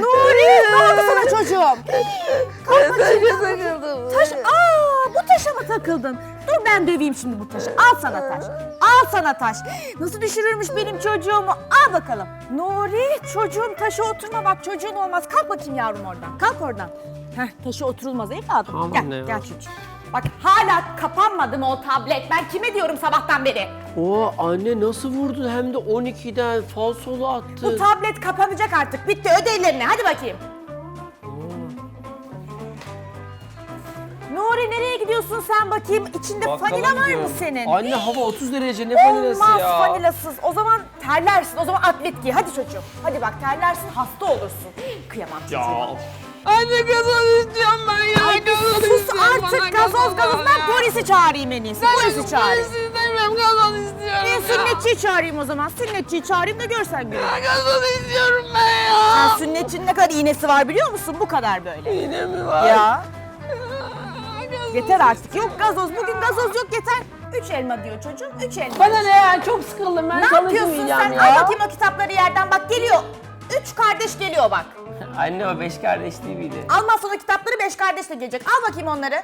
Nuri ne oldu sana çocuğum? Kalk bakayım. Taş, aa bu taşa mı takıldın? Dur ben döveyim şimdi bu taşı. Al sana taş. Al sana taş. Nasıl düşürürmüş benim çocuğumu? Al bakalım. Nuri çocuğum taşa oturma bak çocuğun olmaz. Kalk bakayım yavrum oradan. Kalk oradan. Heh taşa oturulmaz evladım. Tamam gel, ya. gel çocuğum. Bak hala kapanmadı mı o tablet? Ben kime diyorum sabahtan beri? Oo anne nasıl vurdun hem de 12'den falsolu Bu attın. tablet kapanacak artık. Bitti ödevlerini. Hadi bakayım. Nuri nereye gidiyorsun sen bakayım? İçinde Bakkala fanila var mı gidiyorum. senin? Anne hava 30 derece ne fanilası Olmaz ya. fanilasız. O zaman terlersin. O zaman atlet giy. Hadi çocuğum. Hadi bak terlersin hasta olursun. Kıyamam çocuğum. Ya. Anne gazoz istiyorum ben ya. Ay bir gazoz sus istiyorum. Bana artık gazoz gazoz. Ben ya. polisi çağırayım en iyisi. Polisi çağırayım. Polisi istemiyorum gazoz istiyorum Ben ya. sünnetçiyi çağırayım o zaman. Sünnetçiyi çağırayım da görsen günü. Ya gazoz istiyorum ben ya. Sen sünnetin ne kadar iğnesi var biliyor musun? Bu kadar böyle. Yine mi var? Ya. Gazoz. Yeter artık. Yok gazoz. Bugün gazoz yok yeter. Üç elma diyor çocuğum. Üç elma. Bana ne ya çok sıkıldım ben ne yapıyorsun çalışmayacağım sen? ya. Al bakayım o kitapları yerden. Bak geliyor. Üç kardeş geliyor bak. Anne o beş kardeş değil miydi? Almaz sonra kitapları beş kardeş de gelecek. Al bakayım onları.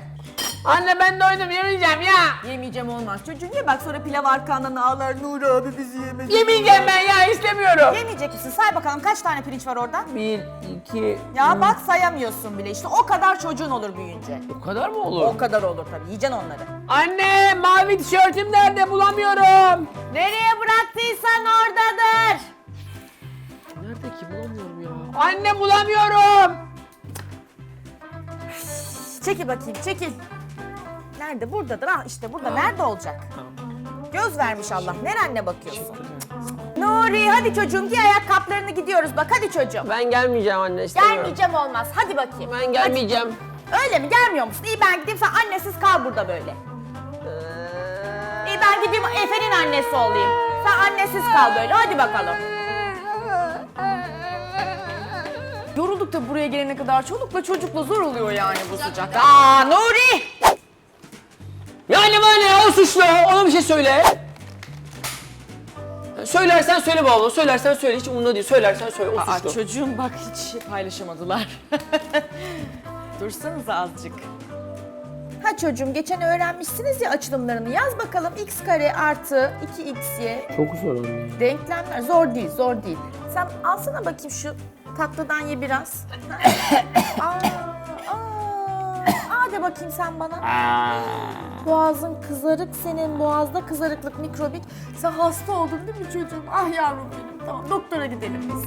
Anne ben doydum yemeyeceğim ya. Yemeyeceğim olmaz. Çocuğun ye bak sonra pilav arkandan ağlar. Nuri abi bizi yemedi. Yemeyeceğim ben ya istemiyorum. Yemeyecek misin? Say bakalım kaç tane pirinç var orada? Bir, iki... Ya bak sayamıyorsun bile işte. O kadar çocuğun olur büyüyünce. O kadar mı olur? O kadar olur tabii. Yiyeceksin onları. Anne mavi tişörtüm nerede bulamıyorum. Nereye bulamıyorum ya. Anne bulamıyorum. Çekil bakayım çekil. Nerede? Buradadır. Ah işte burada. Nerede olacak? Göz vermiş Allah. Nerenle bakıyorsun? Nuri hadi çocuğum giy ayakkabılarını gidiyoruz bak hadi çocuğum. Ben gelmeyeceğim anne istemiyorum. Gelmeyeceğim olmaz. Hadi bakayım. Ben gelmeyeceğim. Hadi. Öyle mi? Gelmiyor musun? İyi ben gideyim sen annesiz kal burada böyle. İyi ben gideyim Efe'nin annesi olayım. Sen annesiz kal böyle. Hadi bakalım. Yorulduk da buraya gelene kadar çolukla çocukla zor oluyor yani bu sıcakta. Aa Nuri! Ya anne bana ne ya o suçlu ona bir şey söyle. Söylersen söyle babama, söylersen söyle hiç umurumda değil. Söylersen söyle o Aa, suçlu. çocuğum bak hiç paylaşamadılar. Dursanız azıcık. Ha çocuğum geçen öğrenmişsiniz ya açılımlarını. Yaz bakalım x kare artı 2xy Çok zor anne. denklemler. Zor değil, zor değil. Sen alsana bakayım şu tatlıdan ye biraz. aa, aa, aa de bakayım sen bana. Boğazın kızarık senin boğazda kızarıklık mikrobik. Sen hasta oldun değil mi çocuğum? Ah yavrum benim. Tamam doktora gidelim biz.